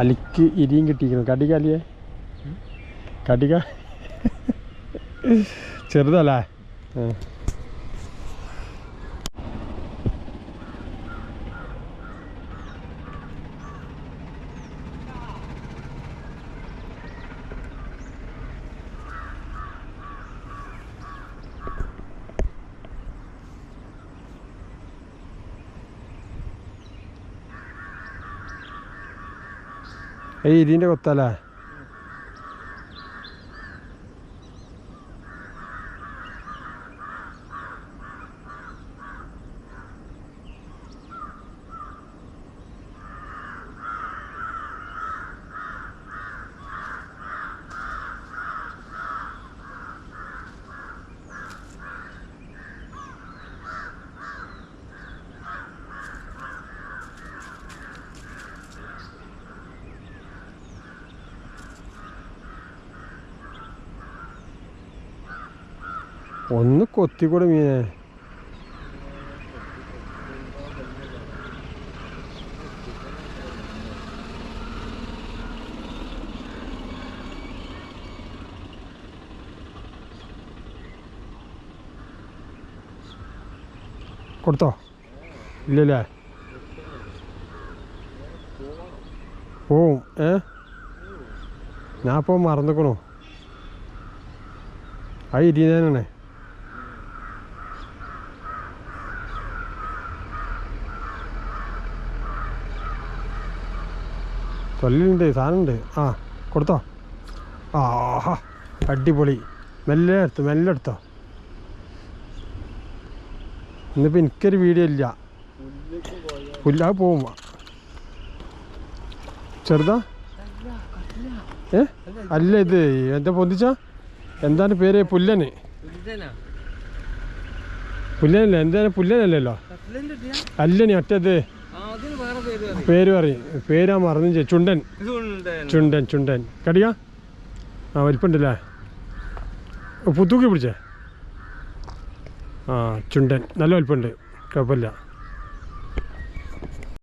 അലിക്ക് ഇരിയും കിട്ടിയിരിക്കുന്നു. കടിക അലിയെ കടിക ചെറുതല്ലേ? ഏയ് ഇരിന്റെ കൊത്തല്ലേ. ഒന്ന് കൊത്തിക്കൂടെ മീനെ. കൊടുത്തോ? ഇല്ലല്ലേ? പോവും ഏ? ഞാൻ ഇപ്പോൾ മറന്നിക്കണോ. ആ ഇരിയാനാണ് തൊല്ലുണ്ട് സാധനമുണ്ട്. ആ കൊടുത്തോ. ആഹാ അടിപൊളി. മെല്ലെ എടുത്തു മെല്ലെ എടുത്തോ. ഇന്നിപ്പോൾ എനിക്കൊരു വീഡിയോ ഇല്ല. പുല്ലാ പോവും. ചെറുതാ? ഏ? അല്ല ഇത് എന്താ പൊന്തിച്ച? എന്താണ് പേര്? പുല്ലന്. പുല്ലനല്ലേ? എന്താണ് പുല്ലനല്ലല്ലോ? അല്ലനി ഒറ്റത് പേര് പറയും. പേര് മറന്നു ചുണ്ടൻ. ചുണ്ടൻ. ചുണ്ടൻ കടിക ആ വലിപ്പുണ്ടല്ലേ? പുത്തൂക്കി പിടിച്ചേ? ആ ചുണ്ടൻ. നല്ല വലിപ്പമുണ്ട് കുഴപ്പമില്ല.